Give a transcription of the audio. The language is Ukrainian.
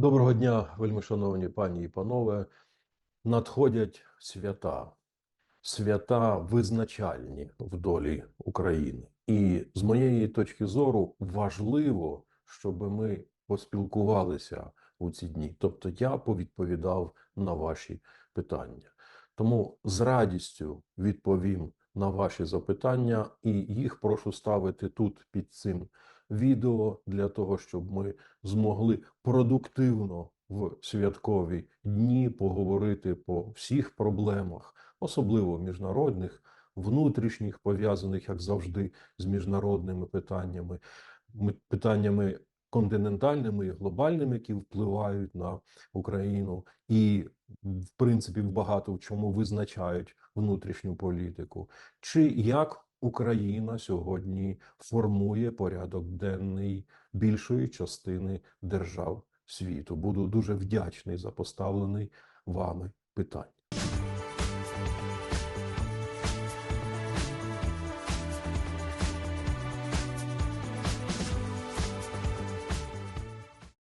Доброго дня, вельми шановні пані і панове. Надходять свята, свята визначальні в долі України. І з моєї точки зору важливо, щоб ми поспілкувалися у ці дні. Тобто я повідповідав на ваші питання. Тому з радістю відповім на ваші запитання, і їх прошу ставити тут під цим відео для того, щоб ми змогли продуктивно в святкові дні поговорити по всіх проблемах, особливо міжнародних, внутрішніх, пов'язаних, як завжди, з міжнародними питаннями, питаннями континентальними і глобальними, які впливають на Україну, і в принципі багато в чому визначають внутрішню політику, чи як Україна сьогодні формує порядок денний більшої частини держав світу. Буду дуже вдячний за поставлений вами питання.